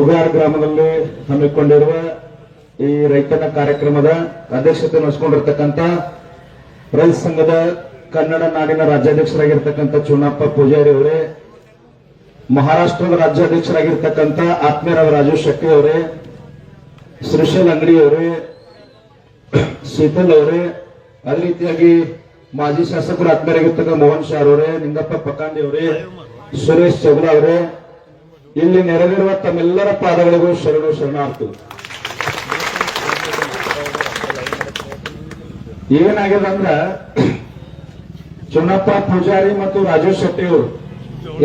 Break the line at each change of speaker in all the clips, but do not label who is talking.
ಉಗಾರ್ ಗ್ರಾಮದಲ್ಲಿ ಹಮ್ಮಿಕೊಂಡಿರುವ ಈ ರೈತನ ಕಾರ್ಯಕ್ರಮದ ಅಧ್ಯಕ್ಷತೆ ವಹಿಸಿಕೊಂಡಿರ್ತಕ್ಕಂಥ ರೈತ ಸಂಘದ ಕನ್ನಡ ನಾಡಿನ ರಾಜ್ಯಾಧ್ಯಕ್ಷರಾಗಿರ್ತಕ್ಕಂಥ ಚುನಪ್ಪ ಪೂಜಾರಿ ಅವರೇ, ಮಹಾರಾಷ್ಟ್ರದ ರಾಜ್ಯಾಧ್ಯಕ್ಷರಾಗಿರ್ತಕ್ಕಂಥ ಆತ್ಮೀಯರಾದ ರಾಜು ಶೆಟ್ಟಿ ಅವರೇ ಶ್ರೀಶೈಲ್ ಅಂಗಡಿ ಅವರೇ ಶೀತಲ್ ಅವರೇ, ಅದೇ ರೀತಿಯಾಗಿ ಮಾಜಿ ಶಾಸಕರು ಆತ್ಮೀಯರಾಗಿರ್ತಕ್ಕ ಮೋಹನ್ ಶಾರ್ ಅವರೇ, ನಿಂಗಪ್ಪ ಪಕಾಂಡಿ ಅವರೇ, ಸುರೇಶ್ ಚೌಗ್ರ ಅವರೇ ಇಲ್ಲಿ ನೆರೆದಿರುವ ತಮ್ಮೆಲ್ಲರ ಪಾದಗಳಿಗೂ ಶರಣು ಶರಣಾರ್ಥಿಗಳು ಏನಾಗಿದೆ ಅಂದ್ರ, ಚುನ್ನಪ್ಪ ಪೂಜಾರಿ ಮತ್ತು ರಾಜೇಶ್ ಶೆಟ್ಟಿ ಅವರು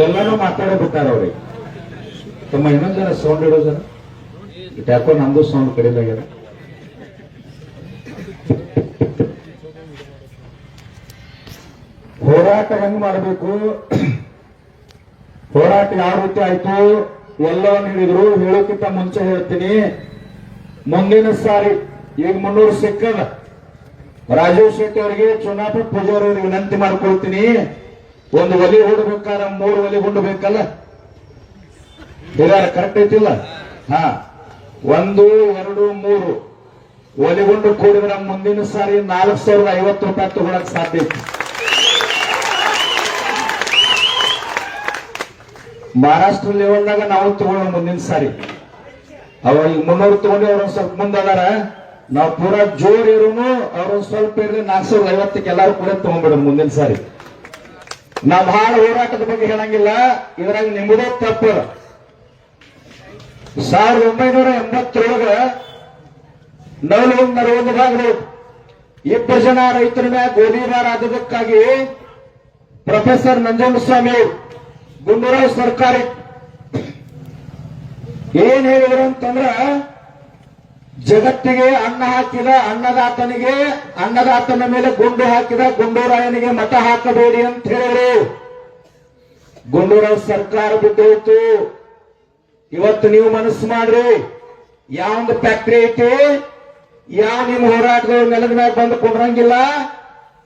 ಎಲ್ಲಾನು ಮಾತಾಡೋ ಬಿಟ್ಟಾರ ಅವ್ರಿಗೆ. ತಮ್ಮ ಇನ್ನೊಂದ್ ಜನ ಸೌಂಡ್ ಇಡೋ ಜನ? ಯಾಕೋ ನಮ್ದು ಸೌಂಡ್ ಕಡಿಲಾಗ್ಯಾರ ಹೋರಾಟ ಹೆಂಗ್ ಮಾಡಬೇಕು? ಹೋರಾಟ ಯಾವ ರೀತಿ ಆಯ್ತು? ಎಲ್ಲವನ್ನು ಹೇಳಿದ್ರು ಹೇಳೋಕ್ಕಿಂತ ಮುಂಚೆ ಹೇಳ್ತೀನಿ. ಮುಂದಿನ ಸಾರಿ, ಈಗ ಮುನ್ನೂರು ಸಿಕ್ಕದ. ರಾಜೀವ್ ಶೆಟ್ಟಿ ಅವರಿಗೆ ಚುನಾಪಿ ಪೂಜಾರಿ ಅವರಿಗೆ ವಿನಂತಿ ಮಾಡ್ಕೊಳ್ತೀನಿ. ಒಂದು ಒಲಿ ಹೊಡಬೇಕಾರ ಮೂರು ಒಲಿ ಹೊಂಡಬೇಕಲ್ಲ ಕರೆಕ್ಟ್ ಐತಿಲ್ಲ? ಹಾ. ಒಂದು, ಎರಡು, ಮೂರು. ಒಲಿಗೊಂಡು ಕೂಡಿದ್ರೆ ಮುಂದಿನ ಸಾರಿ ನಾಲ್ಕು ಸಾವಿರದ ಐವತ್ತು ರೂಪಾಯಿ ತಗೊಳಕ್ ಸಾಧ್ಯ ಐತಿ. ಮಹಾರಾಷ್ಟ್ರ ಲೆವೆಲ್ದಾಗ ನಾವು ತಗೊಳ್ಳೋ ಮುಂದಿನ ಸಾರಿ. ಅವ ಈಗ ಮುನ್ನೂರು ತಗೊಂಡು ಅವ್ರೊಂದ್ ಸ್ವಲ್ಪ ಮುಂದಾದಾರ ನಾವ್ ಪೂರಾ ಜೋರ್ ಇರೋನು ಅವ್ರೊಂದ್ ಸ್ವಲ್ಪ ಇರಲಿ ನಾಲ್ಕು ಸಾವಿರದ ಐವತ್ತಕ್ಕೆ ಎಲ್ಲಾರು ಕೂಡ ತಗೊಂಡ್ಬಿಡೋಣ ಮುಂದಿನ ಸಾರಿ. ನಾ ಬಹಳ ಹೋರಾಟದ ಬಗ್ಗೆ ಹೇಳಂಗಿಲ್ಲ. ಇದ್ರಾಗ ನಿಮ್ಮದೇ ತಪ್ಪು. ಸಾವಿರದ ಒಂಬೈನೂರ ಎಂಬತ್ತರೊಳಗ ನವಲೊಂದರ ಒಂದು ಭಾಗಗಳು ಇಬ್ಬರು ಜನ ರೈತರ ಮ್ಯಾಗ ಗೋಲಿಬಾರ ಆದದಕ್ಕಾಗಿ ಪ್ರೊಫೆಸರ್ ನಂಜನಸ್ವಾಮಿ ಅವರು. ಗುಂಡೂರಾವ್ ಸರ್ಕಾರಿ ಏನ್ ಹೇಳಿದ್ರು ಅಂತಂದ್ರ, ಜಗತ್ತಿಗೆ ಅನ್ನ ಹಾಕಿದ ಅನ್ನದಾತನಿಗೆ, ಅನ್ನದಾತನ ಮೇಲೆ ಗುಂಡು ಹಾಕಿದ ಗುಂಡೂರಾಯನಿಗೆ ಮತ ಹಾಕಬೇಡಿ ಅಂತ ಹೇಳಿದ್ರು. ಗುಂಡೂರಾವ್ ಸರ್ಕಾರ ಬಿದ್ದೋಯ್ತು. ಇವತ್ತು ನೀವು ಮನಸ್ಸು ಮಾಡ್ರಿ. ಯಾವೊಂದು ಫ್ಯಾಕ್ಟ್ರಿ ಐತಿ, ಯಾವ ನಿಮ್ಮ ಹೋರಾಟಗಳು ನೆಲದ ಮೇಲೆ ಬಂದು ಕುಂಡ್ರಂಗಿಲ್ಲ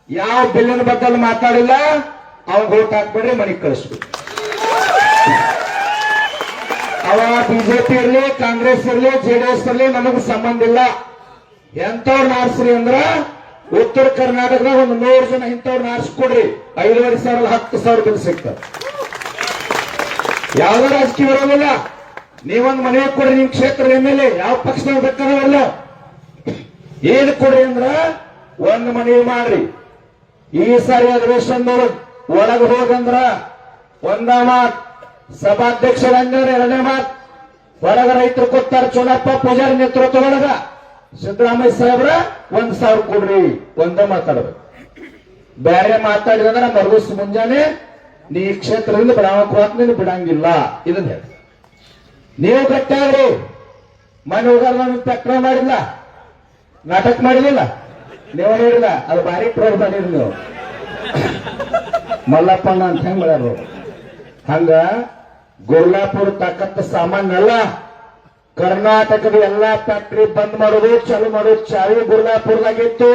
ಯಾವ ಬಿಲ್ಲಿನ ಬದ್ದಲ್ಲಿ ಮಾತಾಡಿಲ್ಲ ಅವಾಗ ಓಟ್ ಹಾಕ್ಬೇಡ್ರಿ, ಮನೆಗೆ ಕಳಿಸ್ಬೇಕು. ಅವ ಬಿಜೆಪಿ ಇರ್ಲಿ, ಕಾಂಗ್ರೆಸ್ ಇರ್ಲಿ ಜೆಡಿಎಸ್ ಇರ್ಲಿ, ನಮಗ್ ಸಂಬಂಧ ಇಲ್ಲ. ಎಂತವ್ರು ಆರಿಸ್ರಿ ಅಂದ್ರ ಉತ್ತರ ಕರ್ನಾಟಕದಾಗ ಒಂದು ನೂರು ಜನ ಇಂಥವ್ರು ಆರಿಸ್ಕೊಡ್ರಿ ಐದುವರೆ ಸಾವಿರ ಹತ್ತು ಸಾವಿರ ದಿನ ಸಿಗ್ತದೆ ಯಾವ ರಾಜಕೀಯ ಬರೋದಿಲ್ಲ. ನೀವೊಂದ್ ಮನೆ ಕೊಡ್ರಿ ನಿಮ್ ಕ್ಷೇತ್ರದ ಎಂ ಎಲ್ ಎ, ಯಾವ ಪಕ್ಷದಾಗ ಬೇಕಾದವಲ್ಲ ಏನ್ ಕೊಡ್ರಿ ಅಂದ್ರ ಒಂದ್ ಮನೆ ಮಾಡ್ರಿ. ಈ ಸಾರಿ ಅಧಿವೇಶನದವ್ರು ಒಳಗೆ ಹೋಗಂದ್ರ ಒಂದ ಸಭಾಧ್ಯಕ್ಷರಂದ್ರೆ ಎರಡನೇ ಮಾತ್ ಹೊರಗ ರೈತರು ಕೊಡ್ತಾರೆ ಚುನಪ್ಪ ಪೂಜಾರಿ ನೇತೃತ್ವದೊಳಗ. ಸಿದ್ದರಾಮಯ್ಯ ಸಾಹೇಬ್ರ ಒಂದ್ ಸಾವಿರ ಕೊಡ್ರಿ, ಒಂದೇ ಮಾತಾಡ್ಬೇಕು. ಬೇರೆ ಮಾತಾಡಿದ್ರೆ ಮರುದಿವ್ಸ ಮುಂಜಾನೆ ನೀ ಈ ಕ್ಷೇತ್ರದಿಂದ ಹೋಗ್ತೀನಿ ಬಿಡಂಗಿಲ್ಲ ಇದನ್ನ ಹೇಳಿ ನೀವು ಕಟ್ಟಾಗ್ರಿ ಮನೆ ಹೋಗಾರ ನಾನು ತಕ್ರ ಮಾಡಿಲ್ಲ. ನಾಟಕ ಮಾಡಿದಿಲ್ಲ ನೀವು ಹೇಳಿಲ್ಲ ಅದು ಭಾರಿ ಪ್ರೋಡ್ ಮಾಡಿರಿ ನೀವು. ಮಲ್ಲಪ್ಪಣ್ಣ ಅಂತ ಹೆಂಗ್ ಮಾಡ್ಯಾರ? ಹಂಗ ಗುರ್ಲಾಪುರ ಸಾಮಾನ್ಯ ಕರ್ನಾಟಕದ ಎಲ್ಲಾ ಫ್ಯಾಕ್ಟರಿ ಬಂದ್ ಮಾಡೋದು, ಚಾಲು ಮಾಡೋದು, ಚಾವಿ ಗುರ್ಲಾಪುರದಾಗಿತ್ತು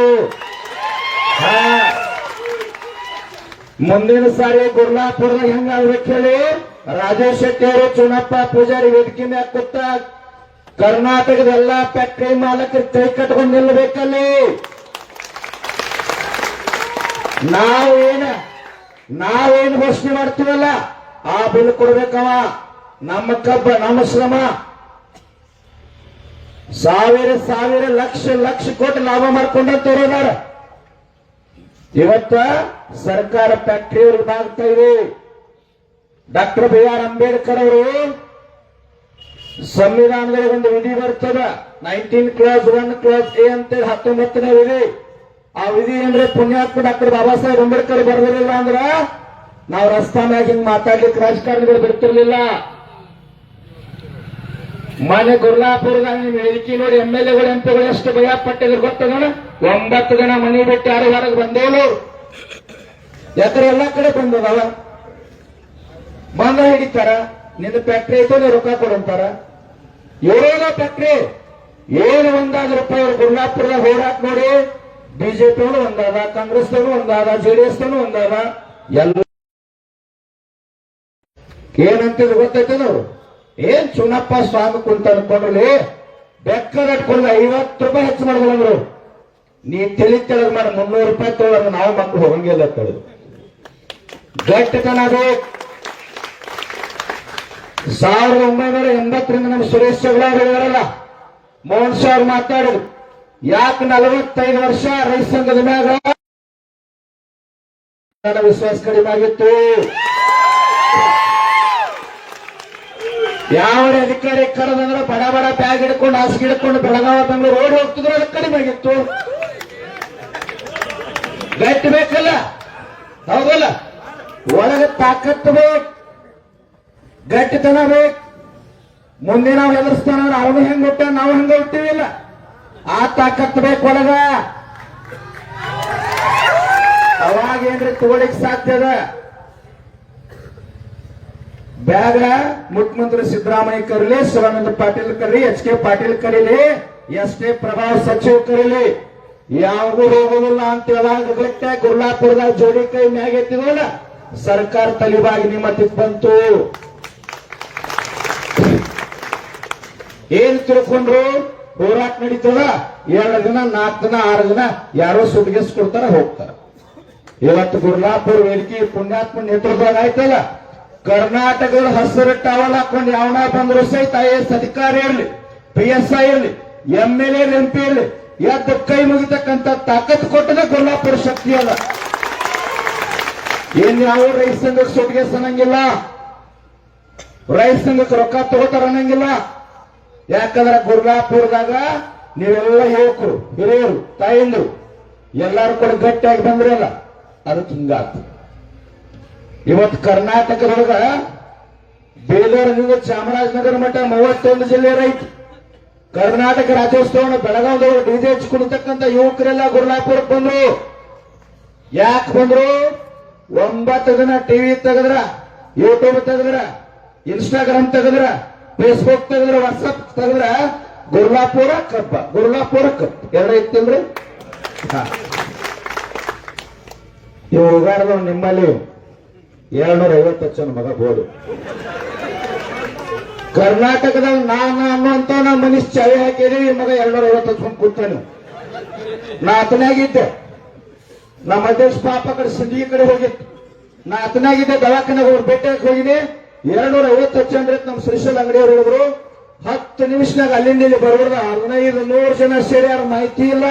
ಮುಂದಿನ ಸಾರಿ ಗುರ್ಲಾಪುರದಾಗ ಹೆಂಗ ಆಗ್ಬೇಕು ಹೇಳಿ? ರಾಜೇಶ್ ಶೆಟ್ಟಿ ಅವರು ಚುನಪ್ಪ ಪೂಜಾರಿ ವೇದಿಕೆ ಮ್ಯಾಗ ಕೂತ ಕರ್ನಾಟಕದ ಎಲ್ಲಾ ಫ್ಯಾಕ್ಟರಿ ಮಾಲಕರು ಕೈ ಕಟ್ಕೊಂಡು ನಿಲ್ಲಬೇಕಲ್ಲಿ ನಾವೇನ, ನಾವೇನು ಘೋಷಣೆ ಮಾಡ್ತೀವಲ್ಲ? ಆ ಬಿಲ್ ಕೊಡ್ಬೇಕವ ನಮ್ಮ ಕಬ್ಬ, ನಮ್ಮ ಶ್ರಮ. ಸಾವಿರ ಸಾವಿರ, ಲಕ್ಷ ಲಕ್ಷ ಕೋಟಿ ಲಾಭ ಮಾಡ್ಕೊಂಡಂತವ್ರದಾರ ಇವತ್ತ ಸರ್ಕಾರ ಫ್ಯಾಕ್ಟ್ರಿ ಅವ್ರಿಗೆ ಆಗ್ತಾ ಇದೆ. ಡಾಕ್ಟರ್ ಬಿ ಆರ್ ಅಂಬೇಡ್ಕರ್ ಅವರು ಸಂವಿಧಾನದಲ್ಲಿ ಒಂದು ವಿಧಿ ಬರ್ತದ. Nineteen clause one clause A ಅಂತೇಳಿ ಹತ್ತೊಂಬತ್ತನೇ ವಿಧಿ. ಆ ವಿಧಿ ಅಂದ್ರೆ ಪುಣ್ಯಾತ್ಮ ಡಾಕ್ಟರ್ ಬಾಬಾ ಸಾಹೇಬ್ ಅಂಬೇಡ್ಕರ್ ಬರ್ದಿರಲಿಲ್ಲ ಅಂದ್ರ ನಾವು ರಸ್ತಾ ಮ್ಯಾಗ ಹಿಂಗ್ ಮಾತಾಡ್ಲಿಕ್ಕೆ ರಾಜಕಾರಣಿಗಳು ಬಿಡ್ತಿರ್ಲಿಲ್ಲ. ಮನೆ ಗುರ್ಲಾಪುರದಾಗ ನಿಮ್ ಹೇಳಿಕೆ ನೋಡಿ ಎಂ ಎಲ್ ಎಗಳು ಎಂಪಿಗಳು ಎಷ್ಟು ಭಯ ಪಟ್ಟಿದ್ರು ಗೊತ್ತದಣ ಒಂಬತ್ತು ಜನ ಮನೆ ಬಿಟ್ಟು ಯಾರು ಹೊರಗೆ ಬಂದೇಳು ಯಾಕಂದ್ರೆ ಎಲ್ಲಾ ಕಡೆ ಬಂದದವ ಬಂದ ಹಿಡಿತಾರ ನಿನ್ನ ಫ್ಯಾಕ್ಟ್ರಿ ಐತೆ ನೀವು ರೊಕ್ಕ ಕೊಡಂತಾರ ಏನೇನೋ ಫ್ಯಾಕ್ಟ್ರಿ ಏನು ಒಂದಾದ ರೂಪಾಯಿ ಗುರ್ಲಾಪುರದಾಗ ಹೋರಾಟ ನೋಡಿ ಬಿಜೆಪಿ ಒಂದಾದ ಕಾಂಗ್ರೆಸ್ ಒಂದಾದ ಜೆಡಿಎಸ್ ಒಂದಾದ. ಎಲ್ಲ ಏನಂತಿದ್ರು ಗೊತ್ತೈತೆ ಅವ್ರು ಏನ್ ಚುನಪ್ಪ ಸ್ವಾಮಿ ಕುಂತ ಅನ್ಕೊಂಡ್ರಲ್ಲಿ ಬೆಕ್ಕದ ಇಟ್ಕೊಂಡು ಐವತ್ತು ರೂಪಾಯಿ ಹೆಚ್ಚು ಮಾಡಿದ್ರು ನೀ ತಿಳಿ ತೆಳಗ್ ಮಾಡಿ, ಮುನ್ನೂರು ರೂಪಾಯಿ ತೊಗೊಳಂಗ ನಾವು ಮಕ್ಕಳು ಹೋಗಂಗಿಲ್ಲ ಕಳೆದು ಗಟ್ಟಿತನ ಬೇಕು ಸಾವಿರದ ಒಂಬೈನೂರ ಎಂಬತ್ತರಿಂದ ನಮ್ಮ ಸುರೇಶ್ ಚೌಡಾರಲ್ಲ ಮೋಹನ್ ಅವ್ರು ಮಾತಾಡಿದ್ರು, ಯಾಕೆ ನಲವತ್ತೈದು ವರ್ಷ ರೈತ ಸಂಘದ ಮ್ಯಾಗ ವಿಶ್ವಾಸ ಕಡಿಮೆ ಆಗಿತ್ತು? ಯಾವ ಅಧಿಕಾರಿ ಕರೆದಂದ್ರೆ ಬಡ ಬಡ ಬ್ಯಾಗ್ ಹಿಡ್ಕೊಂಡು, ಹಾಸಿಗೆ ಹಿಡ್ಕೊಂಡು ಬೆಳಗಾವ ತಂದ್ರೆ ರೋಡ್ ಹೋಗ್ತಿದ್ರು ಅದಕ್ಕೆ ಕಡಿಮೆ ಆಗಿತ್ತು. ಗಟ್ಟಿ ಬೇಕಲ್ಲ? ಹೌದಲ್ಲ? ಒಳಗೆ ತಾಕತ್ತು ಬೇಕು. ಗಟ್ಟಿತನ ಬೇಕು. ಮುಂದೆ ನಾವು ಎದುರಿಸ್ತಾನ ಅವನು ಹೆಂಗ್ ಹುಟ್ಟ ನಾವು ಹೆಂಗ ಹುಟ್ಟಿವಿ ಇಲ್ಲ? ಆ ತಾಕತ್ತು ಬೇಕು ಒಳಗ. ಅವಾಗ ಏನ್ರಿ ತಗೊಳಿಕ್ ಸಾಧ್ಯ ಅದ? ಬ್ಯಾಗ ಮುಖ್ಯಮಂತ್ರಿ ಸಿದ್ದರಾಮಯ್ಯ ಕರೀಲಿ, ಶಿವಾನಂದ ಪಾಟೀಲ್ ಕರೀಲಿ, ಎಚ್ ಕೆ ಪಾಟೀಲ್ ಕರೀಲಿ, ಎಸ್ ಟಿ ಪ್ರಭಾವ ಸಚಿವ ಕರೀಲಿ. ಯಾವಾಗೂ ಹೋಗೋದಿಲ್ಲ ಅಂತ ಹೇಳಾಗ ಗುರ್ಲಾಪುರದ ಜೋಡಿ ಕೈ ಮ್ಯಾಗ ಸರ್ಕಾರ ತಲೆಬಾಗಿ ನಿಮ್ಮ ಬಂತು. ಏನ್ ತಿಳ್ಕೊಂಡ್ರು? ಹೋರಾಟ ನಡೀತದ, ಎರಡು ದಿನ, ನಾಲ್ಕು ದಿನ, ಆರು ದಿನ ಯಾರೋ ಸುಟ್ಗೆಸ್ ಕೊಡ್ತಾರ ಹೋಗ್ತಾರ. ಇವತ್ತು ಗುರ್ಲಾಪುರ ವೇದಿಕೆ ಪುಣ್ಯಾತ್ಮ ನೇತೃತ್ವದಾಗ ಆಯ್ತಲ್ಲ ಕರ್ನಾಟಕದ ಹಸಿರು ಟವಲ್ ಹಾಕೊಂಡು ಯಾವನ ಬಂದ್ರು ಸಹಿತ ಐ ಎಸ್ ಅಧಿಕಾರಿ ಇರಲಿ ಪಿ ಎಸ್ ಐ ಇರಲಿ M L A M P ಇರಲಿ, ಎದ್ದು ಕೈ ಮುಗಿತಕ್ಕಂತ ತಾಕತ್ ಕೊಟ್ಟದ ಗುರ್ಲಾಪುರ ಶಕ್ತಿ ಅದ. ಏನ್ ಯಾವ ರೈತ ಸಂಘಕ್ಕೆ ಸುಟ್ಟಿಗೆ ರೈತ ಸಂಘಕ್ಕೆ ರೊಕ್ಕ ತಗೋತಾರ ಅನ್ನಂಗಿಲ್ಲ? ಯಾಕಂದ್ರೆ ಗುರ್ಲಾಪುರದಾಗ ನೀವೆಲ್ಲ ಯುವಕರು, ಹಿರಿಯರು, ತಾಯಿಂದರು, ಎಲ್ಲಾರು ಕೂಡ ಗಟ್ಟಿಯಾಗಿ ಬಂದ್ರಲ್ಲ ಅದು ಹಿಂಗಾತು ಇವತ್ತು ಕರ್ನಾಟಕದೊಳಗ ಬೇಲೂರಿನಿಂದ ಚಾಮರಾಜನಗರ ಮಠ ಮೂವತ್ತೊಂದು ಜಿಲ್ಲೆ ರೈತ. ಕರ್ನಾಟಕ ರಾಜ್ಯೋತ್ಸವನ ಬೆಳಗಾವದೊಳಗೆ ಡಿಜೆ ಹಚ್ಚಿ ಯುವಕರೆಲ್ಲ ಗುರ್ಲಾಪುರಕ್ಕೆ ಬಂದ್ರು. ಯಾಕೆ ಬಂದ್ರು? ಒಂಬತ್ತು ದಿನ ಟಿವಿ ತೆಗೆದ್ರ ಯೂಟ್ಯೂಬ್ ತೆಗೆದ್ರ ಇನ್ಸ್ಟಾಗ್ರಾಮ್ ತೆಗೆದ್ರ ಫೇಸ್ಬುಕ್ ತೆಗೆದ್ರ ವಾಟ್ಸಪ್ ತೆಗೆದ್ರ ಗುರ್ಲಾಪುರ ಕಪ್ಪ ಗುರ್ಲಾಪುರ ಕಪ್ ಎರಡು ಹಾ. ಇವ್ ನಿಮ್ಮಲ್ಲಿ ಎರಡ್ನೂರ ಐವತ್ತು ಲಕ್ಷ ಮಗ ಬೋಡು ಕರ್ನಾಟಕದಾಗ ನಾನು ಅನ್ನುವಂತ ನಾ ಮನುಷ್ಯ ಚಾವಿ ಹಾಕಿರಿ ಮಗ ಎರಡ್ನೂರ ಐವತ್ತು ಹಚ್ಕೊಂಡ್ ಕೂತಾನೆ. ನಾ ಅತನಾಗಿದ್ದೆ ನಮ್ಮ ಅಧ್ಯಕ್ಷ ಪಾಪ ಕಡೆ ಸಿಂಧಿ ಕಡೆ ಹೋಗಿತ್ತು. ನಾ ಅತನಾಗಿದ್ದೆ ದವಾಖಾನೆಗೆ ಹೋಗಿ ಭೇಟಿಯಾಗಿ ಹೋಗಿನಿ ಎರಡ್ನೂರ ಐವತ್ತು ಹಚ್ಚಂದ್ರೆ ನಮ್ಮ ಶ್ರೀಶೈಲ ಅಂಗಡಿಯವರು ಹೇಳಿದ್ರು, ಹತ್ತು ನಿಮಿಷನಾಗ ಅಲ್ಲಿಂದ ಇಲ್ಲಿ ಬರ್ಬಾರ್ದು ಹದಿನೈದು, ನೂರು ಜನ ಸೇರಿ ಯಾರು ಮಾಹಿತಿ ಇಲ್ಲ.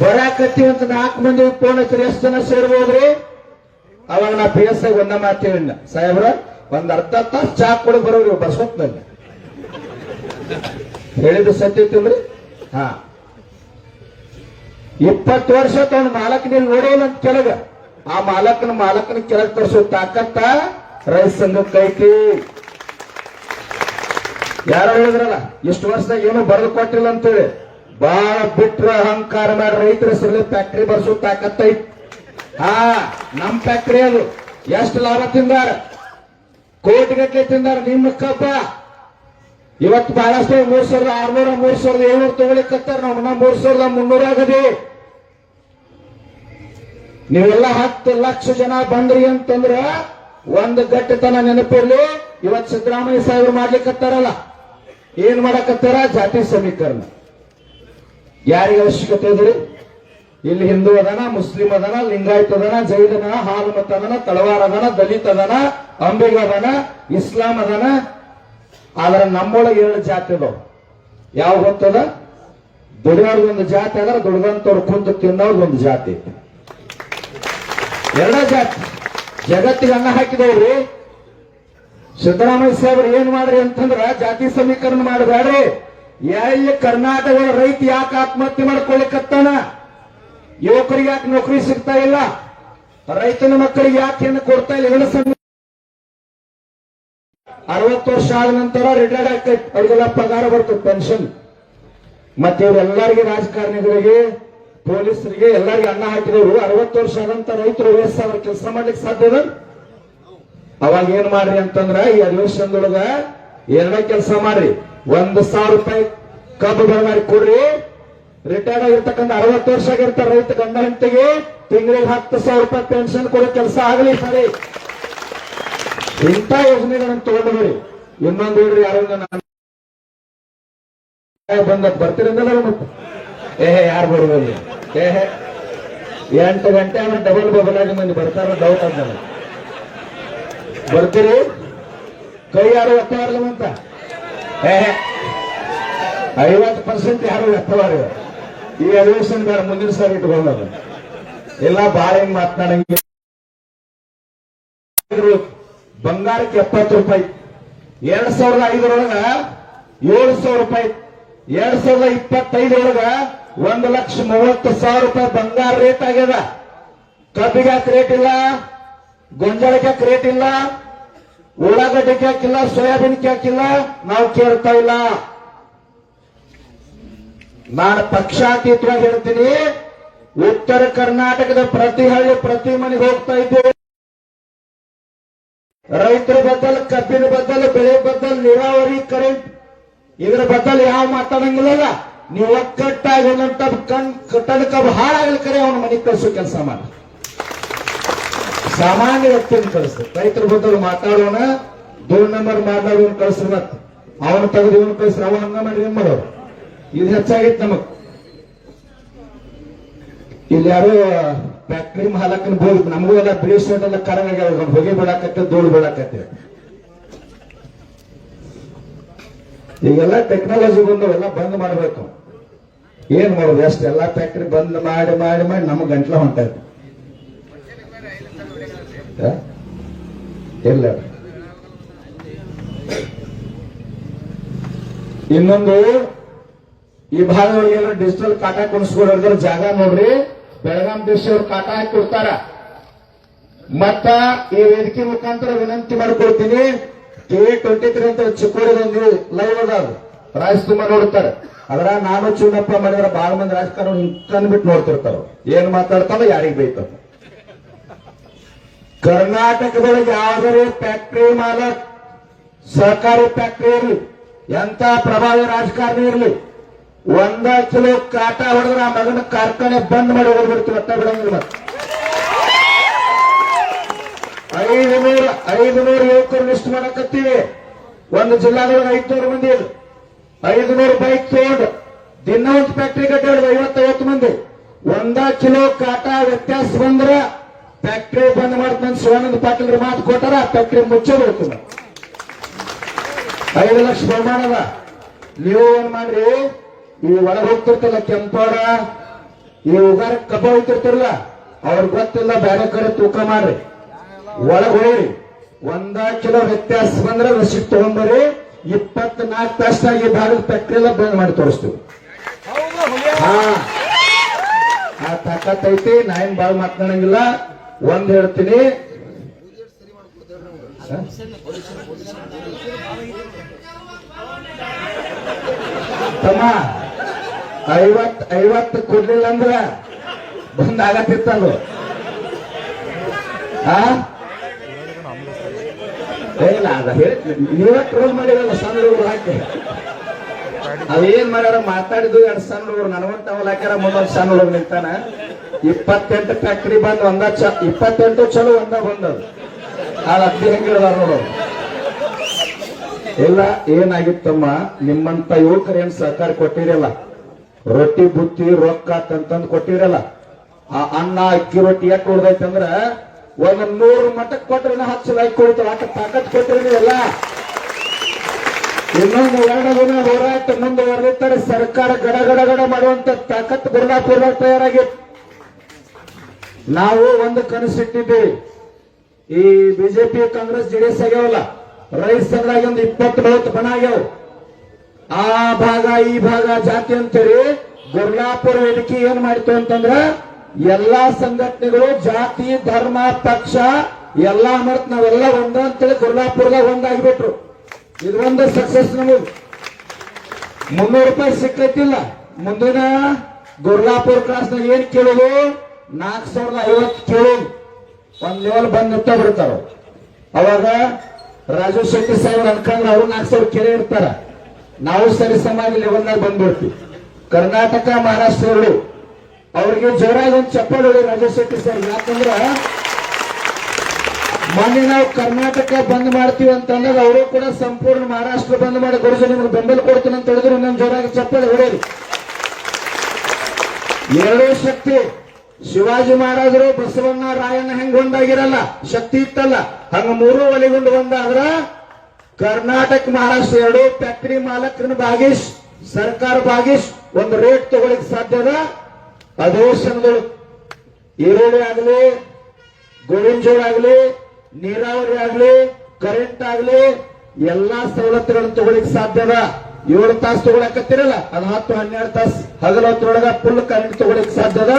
ಬರಾಕತ್ತೀವಂತ ನಾಲ್ಕು ಮಂದಿ ಹಚ್ಚಿರಿ ಎಷ್ಟು ಜನ ಸೇರ್ಬೋದ್ರಿ? ಅವಾಗ ನಾ ಪಿ ಎಸ್ ಐ ಒಂದ ಮಾತು ಸಾಹೇಬ್ರ, ಒಂದ್ ಅರ್ಧ ತಾಸು ಚಾ ಕೊಡಿ ಬರೋರಿ ಬಸ್ ನಂಗೆ ಹೇಳಿದ ಸತ್ಯ ತಿಳ್ರಿ ಹಾ. ಇಪ್ಪತ್ತು ವರ್ಷ ತಗೊಂಡು ಮಾಲಕನ ನೋಡಿಲ್ಲ ಅಂತ ಕೆಳಗ. ಆ ಮಾಲಕನ ಮಾಲಕನ ಕೆಳಗ್ ತರಿಸೋ ತಾಕತ್ತ ರೈತ ಸಂಘಕ್ಕೆ ಐತಿ. ಯಾರೋ ಹೇಳಿದ್ರಲ್ಲ, ಇಷ್ಟು ವರ್ಷದಾಗ ಏನು ಬರೆದು ಕೊಟ್ಟಿಲ್ಲ ಅಂತೇಳಿ. ಬಾಳ ಬಿಟ್ರ ಅಹಂಕಾರ ಮಾಡಿ ರೈತರ ಹೆಸರಲ್ಲಿ ಫ್ಯಾಕ್ಟ್ರಿ ಬರ್ಸೋ ತಾಕತ್ತ ಹಾ, ನಮ್ ಫ್ಯಾಕ್ಟ್ರಿ ಅದು. ಎಷ್ಟು ಲಾಭ ತಿಂದಾರ? ಕೋಟಿ ಗಟ್ಟಲೆ ತಿಂದಾರ ನಿಮ್ಮ ಕಬ್ಬ. ಇವತ್ತು ಬಹಳಷ್ಟು ಮೂರ್ ಸಾವಿರದ ಆರ್ನೂರ, ಮೂರ್ ಸಾವಿರದ ಏಳ್ನೂರ ತಗೊಳಿಕತ್ತಾರ ನಾವು. ನಾ ಮೂರ್ ಸಾವಿರದ ಮುನ್ನೂರ ಆಗದಿ. ನೀವೆಲ್ಲ ಹತ್ತು ಲಕ್ಷ ಜನ ಬಂದ್ರಿ ಅಂತಂದ್ರ ಒಂದು ಗಟ್ಟಿತನ ನೆನಪಿರ್ಲಿ. ಇವತ್ತು ಸಿದ್ದರಾಮಯ್ಯ ಸಾಹೇಬ್ರು ಮಾಡ್ಲಿಕ್ಕತ್ತಾರಲ್ಲ. ಏನ್ ಮಾಡಕತ್ತಾರ? ಜಾತಿ ಸಮೀಕರಣ. ಯಾರಿಗೆ ಅವಶ್ಯಕತೆ ಇದ್ರಿ? ಇಲ್ಲಿ ಹಿಂದೂ ಅದನ, ಮುಸ್ಲಿಂ ಅದನ, ಲಿಂಗಾಯತ್ ಅದನ, ಜೈನ್ ಅದನ, ಹಾಲು ಮತ ಅದನ, ತಳವಾರ ಅದನ, ದಲಿತ ಅದನ, ಅಂಬಿಗ ಅದನ, ಇಸ್ಲಾಂ ಅದನ. ಆದ್ರೆ ನಮ್ಮೊಳಗೆ ಏಳು ಜಾತಿ ಅದಾವ. ಯಾವ ಗೊತ್ತದ ದುಡಿಯೋರ್ದೊಂದು ಜಾತಿ ಅದರ ದುಡ್ದಂತವ್ರು ಕುಂತು ತಿನ್ನೋರ್ದೊಂದು ಜಾತಿ. ಎರಡ ಜಾತಿ. ಜಗತ್ತಿಗೆ ಅನ್ನ ಹಾಕಿದವ್ರಿ. ಸಿದ್ದರಾಮಯ್ಯ ಸಾಹೇಬ್ರು ಏನ್ ಮಾಡ್ರಿ ಅಂತಂದ್ರ ಜಾತಿ ಸಮೀಕರಣ ಮಾಡಬೇಡ್ರಿ. ಎಲ್ಲಿ ಕರ್ನಾಟಕದ ರೈತ ಯಾಕೆ ಆತ್ಮಹತ್ಯೆ ಮಾಡ್ಕೊಳ್ಳಿಕತ್ತಾನ ಯುವಕರಿಗೆ ಯಾಕೆ ನೌಕರಿ ಸಿಗ್ತಾ ಇಲ್ಲ? ರೈತನ ಮಕ್ಕಳಿಗೆ ಯಾಕೆ ಏನು ಕೊಡ್ತಾ ಇಲ್ಲ? ಸಮೀ ಅರವತ್ತು ವರ್ಷ ಆದ ನಂತರ ರಿಟೈರ್ಡ್ ಆಗ್ತೈತೆ ಅವ್ರಿಗೆಲ್ಲ ಪಗಾರ ಬರ್ತದೆ ಪೆನ್ಷನ್ ಮತ್ತೆ ಇವರೆಲ್ಲರಿಗೆ ರಾಜಕಾರಣಿಗಳಿಗೆ, ಪೊಲೀಸರಿಗೆ, ಎಲ್ಲರಿಗೆ ಅನ್ನ ಹಾಕಿದವರು. ಅರವತ್ತು ವರ್ಷ ಆದಂತ ರೈತರು ವಯಸ್ಸಾದ್ರ ಕೆಲಸ ಮಾಡ್ಲಿಕ್ಕೆ ಸಾಧ್ಯ ಅದ ಅವಾಗ ಏನ್ ಮಾಡ್ರಿ ಅಂತಂದ್ರ, ಈ ಅಧಿವೇಶನದೊಳಗ ಎರಡೇ ಕೆಲಸ ಮಾಡ್ರಿ. ಒಂದು ಸಾವಿರ ರೂಪಾಯಿ ಕಬ್ಬು ಬರಮಾರಿ ಕೊಡ್ರಿ. ರಿಟೈರ್ಡ್ ಆಗಿರ್ತಕ್ಕಂಥ ಅರವತ್ತು ವರ್ಷ ಆಗಿರ್ತಾರ ರೈತ ಗಂಡ ಹೆಂಡತಿಗೆ, ತಿಂಗಳಿಗೆ ಹತ್ತು ಸಾವಿರ ರೂಪಾಯಿ ಪೆನ್ಷನ್ ಕೊಡೋ ಕೆಲಸ ಆಗಲಿ ಸರಿ. ಇಂಥ ಯೋಜನೆಗಳನ್ನು ತಗೊಂಡ್ರಿ ಇನ್ನೊಂದು ಹೇಳ್ರಿ ಯಾರು ಬಂದ ಬರ್ತಿರಂದಲ್ಲ ಮತ್ತೆ. ಏಹೇ ಯಾರು ಬರುವಲ್ಲಿ ಏಹೇ ಎಂಟು ಗಂಟೆ ಆಮೇಲೆ ಡಬಲ್ ಬಬಲ್ ಆಗಿ ಮಂದಿ ಬರ್ತಾರ ಡೌಟ್ ಅಂತ. ಬರ್ತೀರಿ? ಕೈ ಯಾರು ಎತ್ತವಾರಲ್ಲ ಅಂತ ಏಹೇ ಐವತ್ತು ಪರ್ಸೆಂಟ್ ಯಾರು ಎತ್ತವಾರ ಈ ಅಧಿವೇಶನ ಬೇಡ ಮುಂದಿನ ಸಾರಿ ಇಟ್ಕೊಂಡದ ಎಲ್ಲ ಬಾಳ ಮಾತನಾಡಂಗೆ ಮಾತನಾಡಂಗಿಲ್ಲ. ಬಂಗಾರಕ್ಕೆ ಎಪ್ಪತ್ತು ರೂಪಾಯಿ. ಎರಡ್ ಸಾವಿರದ ಐದರೊಳಗ ಏಳು ಸಾವಿರ ರೂಪಾಯಿ. ಎರಡ್ ಸಾವಿರದ ಇಪ್ಪತ್ತೈದರೊಳಗ ಒಂದು ಲಕ್ಷ ಮೂವತ್ತು ಸಾವಿರ ರೂಪಾಯಿ ಬಂಗಾರ ರೇಟ್ ಆಗ್ಯದ. ಕಬ್ಬಿಗೆ ರೇಟ್ ಇಲ್ಲ, ಗೊಂಜಾಳಕ್ಕೆ ರೇಟ್ ಇಲ್ಲ, ಉಳ್ಳಾಗಡ್ಡಿಗೆ ಹಾಕಿಲ್ಲ ಸೋಯಾಬೀನ್ ಹಾಕಿಲ್ಲ, ನಾವು ಕೇಳ್ತಾ ಇಲ್ಲ. ನಾನು ಪಕ್ಷಾತೀತವಾಗಿ ಹೇಳ್ತೀನಿ, ಉತ್ತರ ಕರ್ನಾಟಕದ ಪ್ರತಿ ಹಳ್ಳಿ, ಪ್ರತಿ ಮನೆಗೆ ಹೋಗ್ತಾ ಇದ್ದೇವೆ. ರೈತರ ಬದಲ್, ಕಬ್ಬಿನ ಬದಲ್, ಬೆಳೆ ಬದಲ್, ನೀರಾವರಿ ಕರೆಂಟ್ ಇದರ ಬದಲ್ ಯಾವ ಮಾತಾಡಂಗಿಲ್ಲ ನೀವು ಒಕ್ಕಟ್ಟಾಗಿ ಒಂದಂತ ಕಣ್ ಕಟ್ಟಡ ಕಬ್ಬು ಹಾಳಾಗಲಿ ಕರೆ, ಅವನ ಮನೆಗೆ ಕಳಿಸೋ ಕೆಲಸ ಮಾಡ. ಸಾಮಾನ್ಯ ವ್ಯಕ್ತಿಯನ್ನು ಕಳಿಸ್ತಾರೆ ರೈತರ ಬದಲು ಮಾತಾಡೋಣ ದೂರ ನಂಬರ್ ಮಾತಾಡೋನ್ ಕಳಿಸ್ರಿ ಮತ್ತೆ ಅವನು ತೆಗೆದು ಇವನು ಕಳಿಸ್ರಿ ಅವನ ಹಂಗ ಮಾಡಿ ಮಾಡೋರು? ಇದು ಹೆಚ್ಚಾಗಿತ್ತು ನಮಗ್. ಇಲ್ಲಿ ಯಾರು ಫ್ಯಾಕ್ಟ್ರಿ ಮಾಲಕನ ಬೋಲ್ ನಮಗೂ ಎಲ್ಲ ಬಿಳಿ ಶರ್ಟ್ ಎಲ್ಲ ಕರಂಗಾಗ್ಯಾವ ಹೊಗೆ ಬಿಡಾಕತ್ತೆ ಧೂಳು ಬಿಡಾಕತ್ತೆ ಈಗೆಲ್ಲ ಟೆಕ್ನಾಲಜಿ ಬಂದವೆಲ್ಲ ಬಂದ್ ಮಾಡ್ಬೇಕು. ಏನ್ ಮಾಡೋದು? ಎಷ್ಟು ಎಲ್ಲಾ ಫ್ಯಾಕ್ಟ್ರಿ ಬಂದ್ ಮಾಡಿ ಮಾಡಿ ಮಾಡಿ ನಮ್ಗೆ ಗಂಟ್ಲ ಹೊಂಟೈತಿ. ಇಲ್ಲ. ಇನ್ನೊಂದು ಈ ಭಾಗದೊಳಗೆ ಏನಾರ ಡಿಜಿಟಲ್ ಕಾಟ ಕುಣಿಸ್ಕೊಡೋದ್ರ ಜಾಗ ನೋಡ್ರಿ. ಬೆಳಗಾಂ ದೇಶವ್ರು ಕಾಟ ಹಾಕಿ ಕೊಡ್ತಾರ ಮತ್ತ ಈ ವೇದಿಕೆ ಮುಖಾಂತರ ವಿನಂತಿ ಮಾಡ್ಕೊಳ್ತೀನಿ ಕೆ ಟ್ವೆಂಟಿ ತ್ರೀ ಅಂತ ಚಿಕ್ಕೋಡಿದೊಂದು ಲೈವ್ ಅದಾವ ರಾಜಕುಮಾರ್ ನೋಡ್ತಾರೆ. ಅದರ ನಾನು ಚೂನಪ್ಪ ಮಾಡಿದ್ರ ಬಾಳ ಮಂದಿ ರಾಜಕಾರಣ ಹಿಂಕಂದ್ಬಿಟ್ಟು ನೋಡ್ತಿರ್ತಾರ. ಏನ್ ಮಾತಾಡ್ತಾವ ಯಾರಿಗ್ ಬೈತಾರ ಕರ್ನಾಟಕದೊಳಗೆ ಯಾವ್ದಾರು ಫ್ಯಾಕ್ಟ್ರಿ ಮಾಲಕ್ ಸಹಕಾರಿ ಫ್ಯಾಕ್ಟ್ರಿ ಇರಲಿ, ಎಂತ ಪ್ರಭಾವಿ ರಾಜಕಾರಣಿ ಇರಲಿ ಒಂದ ಕಿಲೋ ಕಾಟ ಹೊಡೆದ್ರೆ ಆ ಮಗನ ಕಾರ್ಖಾನೆ ಬಂದ್ ಮಾಡಿ ಹೋಗ್ಬಿಡ್ತೀವಿ ಒಟ್ಟ ಬಿಡಂಗಿಲ್ಲ. ಐದು ನೂರ, ಐದು ನೂರು ಯುವಕರು ಲಿಸ್ಟ್ ಮಾಡಕತ್ತೀವಿ. ಒಂದು ಜಿಲ್ಲಾದೊಳಗೆ ಐದ್ನೂರು ಮಂದಿ ಐದು ನೂರು ಬೈಕ್ ತಗೊಂಡು ದಿನ ಒಂದು ಫ್ಯಾಕ್ಟ್ರಿ ಕಟ್ಟಾಡಿದ ಐವತ್ತೈವತ್ತು ಮಂದಿ. ಒಂದ ಕಿಲೋ ಕಾಟ ವ್ಯತ್ಯಾಸ ಬಂದ್ರ ಫ್ಯಾಕ್ಟ್ರಿ ಬಂದ್ ಮಾಡ್ತಾನೆ ಶಿವಾನಂದ ಪಾಟೀಲ್ ಮಾತು ಕೊಟ್ಟಾರ ಫ್ಯಾಕ್ಟ್ರಿ ಮುಚ್ಚೋದು ಐದು ಲಕ್ಷ ಪ್ರಮಾಣದ. ನೀವು ಏನ್ ಮಾಡ್ರಿ? ಈ ಒಳಗೆ ಹೋಗ್ತಿರ್ತಲ್ಲ ಕೆಂಪೋಡ, ಈ ಉಗಾರ ಕಬ್ಬ ಹೋಗ್ತಿರ್ತಿರಲ್ಲ ಅವ್ರ ಗೊತ್ತಿಲ್ಲ ಬೇರೆ ಕಡೆ ತೂಕ ಮಾಡ್ರಿ. ಒಳಗೆ ಹೋಗ್ರಿ. ಒಂದ ಕಿಲೋ ವ್ಯತ್ಯಾಸ ಬಂದ್ರೆ ರಸೀದ್ ತಗೊಂಡ್ರಿ ಇಪ್ಪತ್ನಾಲ್ಕು ತಾಸಾಗಿ ಈ ಭಾಗದ ಫ್ಯಾಕ್ಟ್ರಿ ಬಂದ್ ಮಾಡಿ ತೋರಿಸ್ತೀವಿ. ಹಾ. ತಾಕತ್ ಐತಿ, ನಾ ಏನ್ ಬಾಳ್ ಮಾತನಾಡಂಗಿಲ್ಲ. ಒಂದ್ ಹೇಳ್ತೀನಿ. ತಮ್ಮ ಐವತ್ ಐವತ್ತು ಕೊಡ್ಲಿಲ್ಲ ಅಂದ್ರ ಬಂದ್ ಆಗತ್ತಿತ್ತಲ್ಲ. ಇಲ್ಲ ಅದ ನೀವ ಟ್ರೋಲ್ ಮಾಡಿರಲ್ಲ ಸಣ್ಣ ಹುಡುಗರು ಹಾಕಿ. ಅವೇನ್ ಮಾಡ್ಯಾರ, ಮಾತಾಡಿದ್ದು ಎರಡ್ ಸಣ್ಣ ಹುಡುಗರು ನನಗೊಂದ್ ಟವಲ್ ಹಾಕ್ಯಾರ ಮುಂದೊಂದ್ ಸಣ್ಣ ಹುಡುಗ ನಿಂತಾನ. ಇಪ್ಪತ್ತೆಂಟು ಫ್ಯಾಕ್ಟ್ರಿ ಬಂದ್ ಒಂದ ಚ, ಇಪ್ಪತ್ತೆಂಟು ಚಲೋ ಒಂದ ಬಂದದು ಅದು. ಅದ್ ಹೆಂಗಿಳ್ದಾರ ನೋಡು. ಇಲ್ಲ, ಏನಾಗಿತ್ತಮ್ಮ, ನಿಮ್ಮಂತ ಯುವಕರು ಏನ್ ಸಹಕಾರ ಕೊಟ್ಟಿರಲ್ಲ ರೊಟ್ಟಿ ಬುತ್ತಿ ರೊಕ್ಕ ತಂದ್ ಕೊಟ್ಟಿರಲ್ಲ. ಆ ಅನ್ನ, ಅಕ್ಕಿ ರೊಟ್ಟಿ ಯಾಕೆ ಉಳ್ದೈತೆ ಅಂದ್ರ ಒಂದ್ ನೂರು ಮಟಕ್ ಕೊಟ್ರೆ ಹತ್ತು ಲೈಕ್ ಕೊಡ್ತಾರೆ ಆಟ ತಾಕತ್ ಕೊಟ್ಟಿರಿ ಎಲ್ಲ ಇನ್ನೊಂದು ಎರಡು ದಿನ ಹೋರಾಟ ಮುಂದುವರೆದಿರ್ತಾರೆ ಸರ್ಕಾರ ಗಡ ಗಡ ಗಡ ಮಾಡುವಂತ ತಾಕತ್ ಗುರುನಾಪುರ ತಯಾರಾಗಿತ್ತು ನಾವು ಒಂದು ಕನಸಿಟ್ಟಿದ್ದೀವಿ. ಈ ಬಿಜೆಪಿ, ಕಾಂಗ್ರೆಸ್ ಜೆಡಿಎಸ್ ಆಗ್ಯಾವಲ್ಲ. ರೈತ ಸಂಘದಾಗ ಒಂದು ಇಪ್ಪತ್ತು ಮೂವತ್ತು ಬಣ ಆಗ್ಯಾವ. ಆ ಭಾಗ, ಈ ಭಾಗ ಜಾತಿ ಅಂತೇಳಿ ಗುರ್ಲಾಪುರ ವೇದಿಕೆ ಏನ್ ಮಾಡಿತು ಅಂತಂದ್ರ, ಎಲ್ಲಾ ಸಂಘಟನೆಗಳು, ಜಾತಿ, ಧರ್ಮ, ಪಕ್ಷ, ಎಲ್ಲಾ ಮರ್ತ್ ನಾವೆಲ್ಲ ಒಂದ ಅಂತೇಳಿ ಗುರ್ಲಾಪುರದಾಗ ಒಂದಾಗಿಬಿಟ್ರು ಇದು ಒಂದು ಸಕ್ಸಸ್ ನಮಗ್. ಮುನ್ನೂರು ರೂಪಾಯಿ ಸಿಕ್ಕೈತಿಲ್ಲ ಮುಂದಿನ ಗುರ್ಲಾಪುರ ಕ್ಲಾಸ್ನಾಗ ಏನ್ ಕೇಳೋದು? ನಾಲ್ಕು ಸಾವಿರದ ಐವತ್ತು ಕೇಳೋದು ಒಂದ್ ಲೆವೆಲ್ ಬಂದ್ ನಿಂತ ಅವಾಗ ರಾಜು ಶೆಟ್ಟಿ ಸಾಹೇಬ್ರು ಅನ್ಕಂದ್ರೆ ಅವ್ರು ನಾಲ್ಕು ಸಾವಿರ ಕೆರೆ ಇರ್ತಾರ ನಾವು ಸರಿ ಸಮಾಜ ಲೆವೆಲ್ನಾಗ ಬಂದ್ಬಿಡ್ತೀವಿ. ಕರ್ನಾಟಕ ಮಹಾರಾಷ್ಟ್ರ ಎರಡು ಅವ್ರಿಗೆ ಜೋರಾಗಿ ಒಂದು ಚಪ್ಪಲ್ ಹೊಡಿ ರಾಜು ಶೆಟ್ಟಿ ಸರ್. ಯಾಕಂದ್ರೆ ಮೊನ್ನೆ ನಾವು ಕರ್ನಾಟಕ ಬಂದ್ ಮಾಡ್ತೀವಿ ಅಂತಂದಾಗ ಅವರು ಕೂಡ ಸಂಪೂರ್ಣ ಮಹಾರಾಷ್ಟ್ರ ಬಂದ್ ಮಾಡಿ ಗುರುಜಿ ನಿಮ್ಗೆ ಬೆಂಬಲ ಕೊಡ್ತೀನಿ ಅಂತ ಹೇಳಿದ್ರು ನಮ್ಮ ಜೋರಾಗಿ ಚಪ್ಪಲ್ ಹೊಡೆಯಿರಿ ಎರಡೂ ಶಕ್ತಿ ಶಿವಾಜಿ ಮಹಾರಾಜರು, ಬಸವಣ್ಣ ರಾಯಣ್ಣ ಹೆಂಗ್ ಒಂದಾಗಿರಲ್ಲ? ಶಕ್ತಿ ಇತ್ತಲ್ಲ. ಹಂಗ ಮೂರು ಒಲಿಗೊಂಡು ಒಂದಾದ್ರ ಕರ್ನಾಟಕ ಮಹಾರಾಷ್ಟ್ರ ಎರಡು, ಫ್ಯಾಕ್ಟರಿ ಮಾಲಕರನ್ನ ಭಾಗಿಸ್ ಸರ್ಕಾರ ಭಾಗೀಶ್ ಒಂದು ರೇಟ್ ತಗೊಳಕ್ ಸಾಧ್ಯ ಅದ? ಅಧಿವೇಶನಗಳು ಈರುಳ್ಳಿ ಆಗಲಿ ಗೋವಿನ ಜೋಳ ಆಗಲಿ, ನೀರಾವರಿ ಆಗಲಿ ಕರೆಂಟ್ ಆಗಲಿ, ಎಲ್ಲಾ ಸವಲತ್ತುಗಳನ್ನು ತಗೊಳಕ್ ಸಾಧ್ಯ ಅದ. ಏಳು ತಾಸು ತಗೊಳಕತ್ತಿರಲ್ಲ ಅದು ಹತ್ತು ಹನ್ನೆರಡು ತಾಸು ಹಗಲತ್ತರೊಳಗ ಫುಲ್ ಕರೆಂಟ್ ತಗೊಳಕ್ ಸಾಧ್ಯ ಅದ?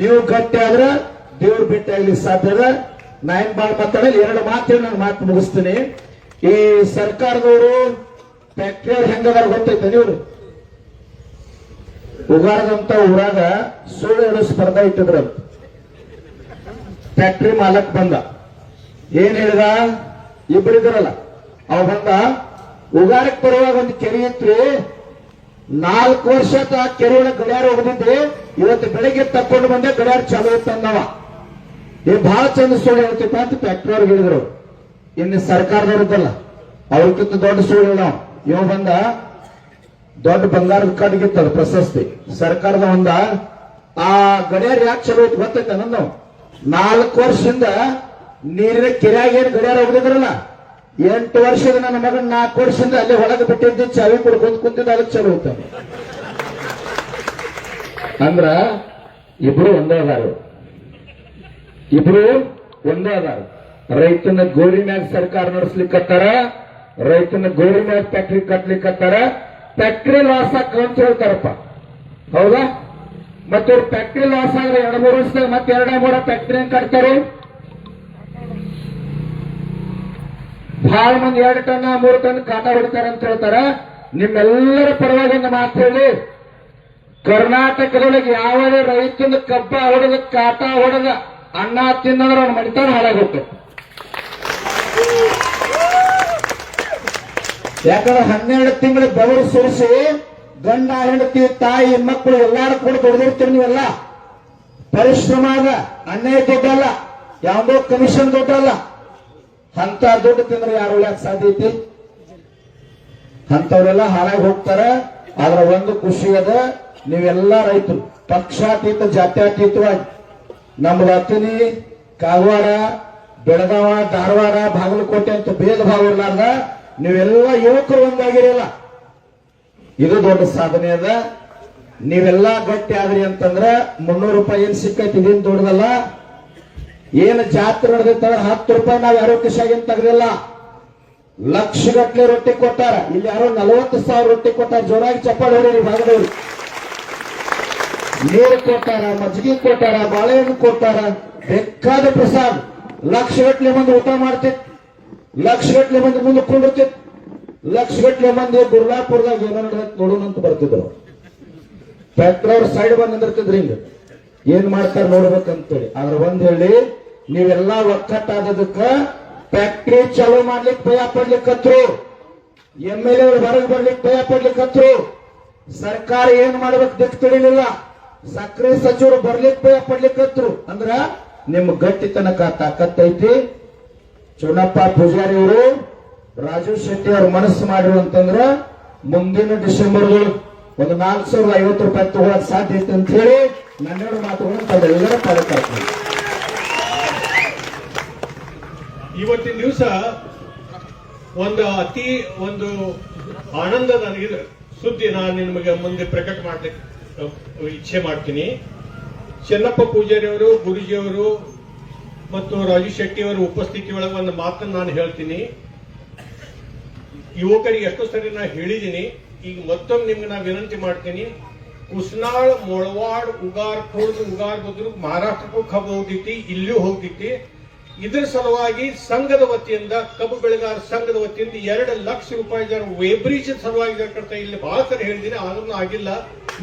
ನೀವು ಗಟ್ಟಿ ಆದ್ರ ದೇವ್ರ ಭೇಟಿ ಆಗ್ಲಿಕ್ಕೆ ಸಾಧ್ಯ ಅದ? ನಾ ಬಾಳ್ ಮಾತಾಡಲಿ ಎರಡು ಮಾತು ನಾನು ಮಾತು ಮುಗಿಸ್ತೀನಿ. ಈ ಸರ್ಕಾರದವರು ಅವ್ರು ಹೆಂಗದಾರ ಗೊತ್ತೈತೆ ನೀವು ಉಗಾರದಂತ ಊರಾಗ ಸುಳ್ಳು ಹೇಳೋ ಸ್ಪರ್ಧಾ ಇಟ್ಟಿದ್ರು ಫ್ಯಾಕ್ಟ್ರಿ ಮಾಲಕ್ ಬಂದ. ಏನ್ ಹೇಳಿದ? ಇಬ್ಬರಿದ್ರಲ್ಲ ಅವ ಬಂದ, ಉಗಾರಕ್ ಬರುವಾಗ ಒಂದು ಕೆರೆ ಇತ್ತು ನಾಲ್ಕು ವರ್ಷ ಆ ಕೆರೆ ಗಡಿಯಾರ ಹೋಗದಿದ್ದೆ ಇವತ್ತು ಬೆಳಿಗ್ಗೆ ತಕ್ಕೊಂಡು ಬಂದೆ, ಗಡಿಯಾರ ಚಾಲು ಅಂದವ. ಏ ಬಹಳ ಚಂದ ಸುಳ್ಳು ಹೇಳ್ತಿಪ್ಪ ಅಂತ ಫ್ಯಾಕ್ಟ್ರಿ ಅವ್ರಿಗೆ ಹೇಳಿದ್ರು ಇನ್ನು ಸರ್ಕಾರದವ್ರದ್ದಲ್ಲ ಅವ್ರಿಗಿಂತ ದೊಡ್ಡ ಸುಳ್ಳು ನಾವು ಇವ ಬಂದ ದೊಡ್ಡ ಬಂಗಾರದ ಕಡ್ಗಿತ್ತದ ಪ್ರಶಸ್ತಿ. ಸರ್ಕಾರದ ಒಂದ, ಆ ಗಡಿಯಾರ ಯಾಕೆ ಚಲೋ ಐತಿ ಗೊತ್ತೈತೆ ನಾವು ನಾಲ್ಕು ವರ್ಷದಿಂದ ನೀರಿನ ಕೆರೆಯಾಗ ಏನ್ ಗಡಿಯಾರ ಹೋಗಿದ್ರಲ್ಲ ಎಂಟು ವರ್ಷದ ನನ್ನ ಮಗನ್ ನಾಲ್ಕು ವರ್ಷದಿಂದ ಅಲ್ಲಿ ಒಳಗೆ ಬಿಟ್ಟಿದ್ದು ಚಾವಿ ಕುಡ್ಕೊಂಡ್ ಕುಂತಿದ್ದ ಅದಕ್ಕೆ ಚಲೋ ಐತ ಅಂದ್ರ ಇಬ್ರು ಒಂದೇ ಅದಾರು. ಇಬ್ರು ಒಂದೇ ಅದಾರ. ರೈತನ ಗೋರಿ ಮ್ಯಾಗ ಸರ್ಕಾರ ನಡೆಸ್ಲಿಕ್ಕತ್ತಾರ ರೈತನ ಗೋರಿ ಮ್ಯಾಗ ಫ್ಯಾಕ್ಟ್ರಿ ಕಟ್ಲಿಕ್ಕತ್ತಾರ ಫ್ಯಾಕ್ಟ್ರಿ ಲಾಸ್ ಅಂತ ಹೇಳ್ತಾರಪ್ಪ. ಹೌದಾ? ಮತ್ತೆ ಅವ್ರು ಫ್ಯಾಕ್ಟ್ರಿ ಲಾಸ್ ಆದ್ರೆ ಎರಡು ಮೂರು ವರ್ಷದಾಗ ಮತ್ತೆ ಎರಡ ಮೂರ ಫ್ಯಾಕ್ಟ್ರಿ ಹೆಂಗ್ ಕಟ್ತಾರೆ? ಬಹಳ ಮಂದಿ ಎರಡು ಟನ್, ಮೂರು ಟನ್ ಕಾಟ ಹೊಡಿತಾರೆ ಅಂತ ಹೇಳ್ತಾರ. ನಿಮ್ಮೆಲ್ಲರ ಪರವಾಗಿ ಒಂದು ಮಾತು ಹೇಳಿ. ಕರ್ನಾಟಕದೊಳಗೆ ಯಾವುದೇ ರೈತನ ಕಬ್ಬ ಹೊಡೆದ, ಕಾಟ ಹೊಡೆದ ಅನ್ನ ತಿನ್ನಂದ್ರೆ ಅವ್ನ ಮಡಿತಾನ ಹಾಳಾಗುತ್ತೆ. ಯಾಕಂದ್ರೆ ಹನ್ನೆರಡು ತಿಂಗಳು ಬೆವರು ಸುರಿಸಿ, ಗಂಡ, ಹೆಂಡತಿ, ತಾಯಿ, ಮಕ್ಕಳು ಎಲ್ಲಾರು ಕೂಡ ದುಡಿದಿರ್ತೀರಿ ನೀವೆಲ್ಲ. ಪರಿಶ್ರಮ ಅದ ಅನ್ಯಾಯ ದುಡ್ಡಲ್ಲ ಯಾವುದೋ ಕಮಿಷನ್ ದುಡ್ಡಲ್ಲ ಅಂತ ದುಡ್ಡು ತಿಂದ್ರೆ ಯಾರು ಉಳಿಯಕ್ ಸಾಧ್ಯ ಐತಿ? ಅಂತವ್ರೆಲ್ಲ ಹಾಳಾಗಿ ಹೋಗ್ತಾರ, ಆದ್ರ ಒಂದು ಖುಷಿ ಅದ, ನೀವೆಲ್ಲ ರೈತರು, ಪಕ್ಷಾತೀತ, ಜಾತ್ಯಾತೀತವಾಗಿ. ನಮ್ದು ಅತಿನಿ ಕಾಗವಾಡ ಬೆಳಗಾವ, ಧಾರವಾಡ, ಬಾಗಲಕೋಟೆ ಅಂತ ಭೇದ ಭಾವ ಇರ್ಲಾರ್ದ, ನೀವೆಲ್ಲ ಯುವಕರು ಒಂದಾಗಿರಲ್ಲ ಇದು ದೊಡ್ಡ ಸಾಧನೆ ಅದ. ನೀವೆಲ್ಲ ಗಟ್ಟಿ ಆದ್ರಿ ಅಂತಂದ್ರ ಮುನ್ನೂರು ರೂಪಾಯಿ ಏನ್ ಸಿಕ್ಕೈತಿ, ಇದೇನು ದೊಡ್ಡದಲ್ಲ. ಏನು ಜಾತ್ರೆ ನಡೆದಿತ್ತಂದ್ರೆ ಹತ್ತು ರೂಪಾಯಿ ನಾವ್ ಯಾರೋ ಕಿಶಾಗಿನ್ ತೆಗ್ದಿಲ್ಲ. ಲಕ್ಷ ಗಟ್ಟಲೆ ರೊಟ್ಟಿ ಕೊಟ್ಟಾರ. ಇಲ್ಲಿ ಯಾರೋ ನಲವತ್ತು ಸಾವಿರ ರೊಟ್ಟಿ ಕೊಟ್ಟಾರ. ಜೋರಾಗಿ ಚಪ್ಪಾಳ ಹೊಡೀರಿ ಭಾಗದವ್ರು. ನೀರು ಕೊಟ್ಟಾರ, ಮಜ್ಜಿಗೆ ಕೊಟ್ಟಾರ, ಬಾಳೆಹಣ್ಣು ಕೊಟ್ಟಾರ, ಬೇಕಾದ ಪ್ರಸಾದ್. ಲಕ್ಷ ಗಟ್ಲೆ ಮಂದಿ ಊಟ ಮಾಡ್ತಿತ್ ಲಕ್ಷ ಗಟ್ಲೆ ಮಂದಿ ಮುಂದೆ ಕುಂಡಿರ್ತಿತ್ ಲಕ್ಷ ಗಟ್ಲೆ ಮಂದಿ ಗುರ್ಲಾಪುರದಾಗ ಏನೋ ನೋಡೋಣ ಅಂತ ಬರ್ತಿದ್ರು. ಫ್ಯಾಕ್ಟ್ರಿ ಅವ್ರ ಸೈಡ್ ಬಂದು ನಿಂದಿರ್ತಿದ್ರು ಹಿಂಗ. ಏನ್ ಮಾಡ್ತಾರ ನೋಡ್ಬೇಕಂತೇಳಿ. ಆದ್ರ ಒಂದ್ ಹೇಳಿ, ನೀವೆಲ್ಲಾ ಒಕ್ಕಟ್ಟಾದದಕ್ಕ ಫ್ಯಾಕ್ಟ್ರಿ ಚಾಲೂ ಮಾಡ್ಲಿಕ್ಕೆ ಭಯ ಪಡ್ಲಿಕ್ಕತ್ರು. ಎಂ ಎಲ್ ಎ ಹೊರಗೆ ಬರ್ಲಿಕ್ಕೆ ಭಯ ಪಡ್ಲಿಕ್ಕತ್ರು. ಸರ್ಕಾರ ಏನ್ ಮಾಡ್ಬೇಕು ದಿಕ್ ತಿಳಿಲಿಲ್ಲ. ಸಕ್ರೆ ಸಚಿವರು ಬರ್ಲಿಕ್ಕೆ ಭಯ ಪಡ್ಲಿಕ್ಕತ್ರು. ಅಂದ್ರ ನಿಮ್ ಗಟ್ಟಿತನಕ ತಾಕತ್ತೈತಿ. ಚುನಪ್ಪ ಪೂಜಾರಿ ಅವರು, ರಾಜು ಶೆಟ್ಟಿ ಅವ್ರ ಮನಸ್ಸು ಮಾಡಿರು ಅಂತಂದ್ರ ಮುಂದಿನ ಡಿಸೆಂಬರ್ ಒಂದು ನಾಲ್ಕು ಸಾವಿರದ ಐವತ್ತು ರೂಪಾಯಿ ತಗೊಳಕ್ ಸಾಧ್ಯ ಐತೆ ಅಂತ ಹೇಳಿ ನನ್ನೆರಡು ಮಾತುಗಳನ್ನು ಪಾಲಕಾಗ್ತದೆ
ಇವತ್ತಿನ ದಿವಸ ಒಂದು ಅತಿ ಒಂದು ಆನಂದ ನನಗಿದೆ. ಸುದ್ದಿ ನಾನು ನಿಮಗೆ ಮುಂದೆ ಪ್ರಕಟ ಮಾಡ್ಲಿಕ್ಕೆ, ಇಚ್ಛೆ ಮಾಡ್ತೀನಿ. ಚೆನ್ನಪ್ಪ ಪೂಜಾರಿಯವರು, ಗುರುಜಿಯವರು ಮತ್ತು ರಾಜು ಶೆಟ್ಟಿ ಅವರ ಉಪಸ್ಥಿತಿ ಒಳಗೆ ಒಂದು ಮಾತನ್ನು ನಾನು ಹೇಳ್ತೀನಿ. ಯುವಕರಿಗೆ ಎಷ್ಟೋ ಸರಿ ನಾ ಹೇಳಿದ್ದೀನಿ. ಈಗ ಮತ್ತೊಮ್ಮೆ ನಿಮ್ಗೆ ನಾ ವಿನಂತಿ ಮಾಡ್ತೀನಿ. ಕುಸ್ನಾಳ್, ಮೊಳವಾಡ್, ಉಗಾರ್, ಕುರ್ದ್, ಉಗಾರ್ ಬದ್ರು ಮಹಾರಾಷ್ಟ್ರಕ್ಕೂ ಕಬ್ಬು ಹೋಗ್ತೈತಿ ಇಲ್ಲೂ ಹೋಗ್ತೈತಿ. ಇದ್ರ ಸಲುವಾಗಿ ಸಂಘದ ವತಿಯಿಂದ, ಕಬ್ಬು ಬೆಳೆಗಾರ ಸಂಘದ ವತಿಯಿಂದ ಎರಡು ಲಕ್ಷ ರೂಪಾಯಿ ಜನ ವೇಬ್ರಿಜ್ ಸಲುವಾಗಿ ಇಲ್ಲಿ ಬಹಳ ಸರಿ ಹೇಳಿದ್ದೀನಿ. ಆದ್ರೂ ಆಗಿಲ್ಲ.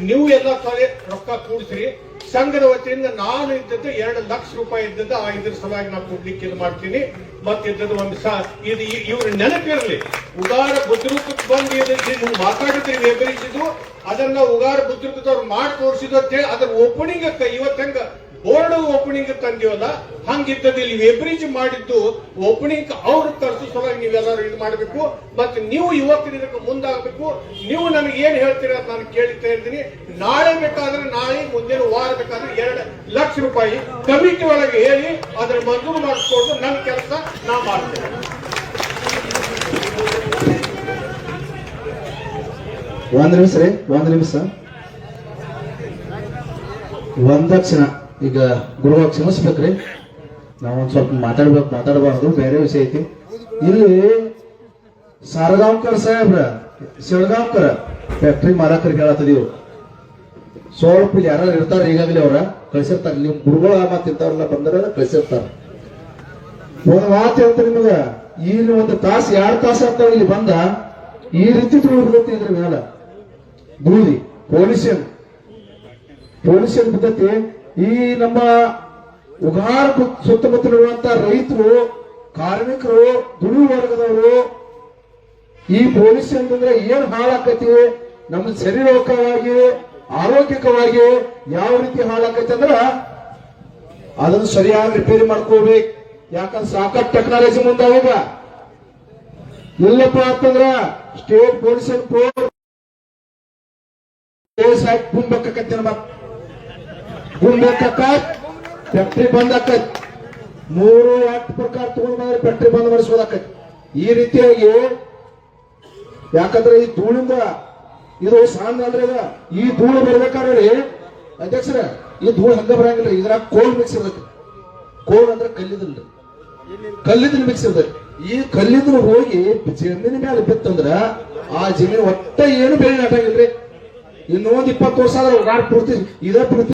ನೀವು ಎಲ್ಲ ಸಲ ರೊಕ್ಕ ಕೂಡಿಸ್ರಿ. ಸಂಘದ ವತಿಯಿಂದ ನಾನು ಇದ್ದದ್ದು ಎರಡು ಲಕ್ಷ ರೂಪಾಯಿ ಇದ್ದದ್ದು ಆ ಇದ್ರ ಸಲುವಾಗಿ ನಾನು ಕೊಡ್ಲಿಕ್ಕೆ ಇದು ಮಾಡ್ತೀನಿ. ಮತ್ತಿದ್ದದ ಒಂದು ಸಾ ಇದು ಇವ್ರ ನೆನಪಿರಲಿ. ಉಗಾರ ಬುದ್ಧಿರೂಪಕ್ಕೆ ಬಂದು ಇದು ಮಾತಾಡಿದ್ರೆ ವಿವರಿಸಿದ್ದು ಅದನ್ನ ಉಗಾರ ಬುದ್ಧಿರೂಪದವ್ರು ಮಾಡಿ ತೋರಿಸಿದ್ದು ಅಂತ ಹೇಳಿ ಅದ್ರ ಓಪನಿಂಗ್ ಇವತ್ತು ಹೆಂಗ ಬೋರ್ಡ್ ಓಪನಿಂಗ್ ತಂದಿವಲ್ಲ, ಹಂಗಿದ್ದದ್ದು ಇಲ್ಲಿ ವೆಬ್ರಿಜ್ ಮಾಡಿದ್ದು ಓಪನಿಂಗ್ ಅವ್ರ ತರಿಸ ಸಲುವಾಗಿ ನೀವೆಲ್ಲರೂ ಇದು ಮಾಡಬೇಕು. ಮತ್ತೆ ನೀವು ಇವತ್ತಿನ ಇದಕ್ಕೆ ಮುಂದಾಗಬೇಕು. ನೀವು ನನಗೆ ಏನ್ ಹೇಳ್ತೀರಾ ಅಂತ ನಾನು ಕೇಳ್ತಾ ಇದ್ದೀನಿ ನಾಳೆ ಬೇಕಾದ್ರೆ ನಾಳೆ, ಮುಂದಿನ ವಾರ ಬೇಕಾದ್ರೆ ಎರಡು ಲಕ್ಷ ರೂಪಾಯಿ ಕಮಿಟಿ ಒಳಗೆ ಹೇಳಿ ಅದ್ರ ಮಂಜೂರು ಮಾಡಿಸ್ಕೊಂಡು ನನ್ನ ಕೆಲಸ. ನಾ ಮಾಡ್ತೇವೆ.
ಒಂದು ನಿಮಿಷ ರೀ, ಒಂದ್ ನಿಮಿಷ. ಒಂದ ಕ್ಷಣ ಈಗ ಗುರುವಾಗ ಕ್ಷಮಿಸ್ಬೇಕ್ರಿ ನಾವು ಒಂದ್ ಸ್ವಲ್ಪ ಮಾತಾಡ್ಬೇಕು, ಮಾತಾಡಬಾರ್ದು, ಬೇರೆ ವಿಷಯ ಐತಿ. ಇಲ್ಲಿ ಸಾರಗಾಂವ್ಕರ್ ಸಾಹೇಬ್ರ, ಶಿವಗಾಂವ್ಕರ ಫ್ಯಾಕ್ಟ್ರಿ ಮಾರಾಕರಿಗೆ ಹೇಳತ್ತದೀವ್ ಸ್ವಲ್ಪ ಯಾರು ಇರ್ತಾರ ಈಗಾಗಲೇ ಅವ್ರ ಕಳ್ಸಿರ್ತಾರ ನಿಮ್ ಗುರುಗಳ ಮತ್ತೆ ಇಂಥವ್ರೆಲ್ಲ ಬಂದಾರ ಕಳ್ಸಿರ್ತಾರ ಒಂದ್ ಮಾತು ಹೇಳ್ತಾರೆ ನಿಮಗ. ಇಲ್ಲಿ ಒಂದು ತಾಸು, ಎರಡು ತಾಸು ಆಗ್ತಾವ ಇಲ್ಲಿ ಬಂದ, ಈ ರೀತಿ ಬಿಡುತ್ತೆ ಇದ್ರ ಮ್ಯಾಲ. ಬೂದಿ ಪೊಲೀಸನ್ ಪೊಲೀಸನ್ ಬಿದ್ದತಿ ಈ ನಮ್ಮ ಉಗಾರ ಸುತ್ತಮುತ್ತಲಿರುವಂತ ರೈತರು, ಕಾರ್ಮಿಕರು ದುಡಿ ವರ್ಗದವರು, ಈ ಪೊಲೀಸ್ ಅಂತಂದ್ರೆ ಏನ್ ಹಾಳಾಕತಿ ನಮ್ಮ ಶರೀರವಾಗಿ ಆರೋಗ್ಯಕವಾಗಿ ಯಾವ ರೀತಿ ಹಾಳಾಕತಿ ಅಂದ್ರ, ಅದನ್ನು ಸರಿಯಾಗಿ ರಿಪೇರಿ ಮಾಡ್ಕೋಬೇಕು ಯಾಕಂದ್ರೆ ಸಾಕಷ್ಟು ಟೆಕ್ನಾಲಜಿ ಮುಂದಾಗಿದ. ಇಲ್ಲಪ್ಪ ಅಂತಂದ್ರ ಸ್ಟೇಟ್ ಪೊಲೀಸ್ ನಮ್ಮ ಗುಂಬೇಕಾಕ ಫ್ಯಾಕ್ಟ್ರಿ ಬಂದ್ ಆಕೈತಿ ಮೂರು ಆಕ್ಟ್ ಪ್ರಕಾರ ತಗೊಂಡ್ ಬಂದ್ರೆ ಫ್ಯಾಕ್ಟ್ರಿ ಬಂದ್ ಮಾಡಿಸೋದಾಕತ್ ಈ ರೀತಿಯಾಗಿ ಯಾಕಂದ್ರೆ ಈ ಧೂಳಿಂದ ಇದು ಸಾಂದ್ರ ಅಂದ್ರೆ. ಈ ಧೂಳು ಬರ್ಬೇಕಾದ್ರೆ ಅಧ್ಯಕ್ಷರ, ಈ ಧೂಳು ಹಂಗ ಬರಂಗಿಲ್ಲ, ಇದ್ರಾಗ ಕೋಲ್ ಮಿಕ್ಸ್ ಇರ್ತೈತಿ. ಕೋಲ್ ಅಂದ್ರೆ ಕಲ್ಲಿದ್ರಿ ಕಲ್ಲಿದ್ದಲು ಮಿಕ್ಸ್ ಇರ್ತೈತಿ ಈ ಕಲ್ಲಿದ್ದಲು ಹೋಗಿ ಜಮೀನ ಮೇಲೆ ಬಿತ್ತಂದ್ರ ಆ ಜಮೀನು ಒಟ್ಟ ಏನು ಬೆಳೆ ನಾಟಂಗಿಲ್ರಿ ಇನ್ನೊಂದ್ ಇಪ್ಪತ್ತು ವರ್ಷ ಆದ್ರೆ ಉಗಾರ್ ಪೂರ್ತಿ ಇದೇ ಪೂರ್ತಿ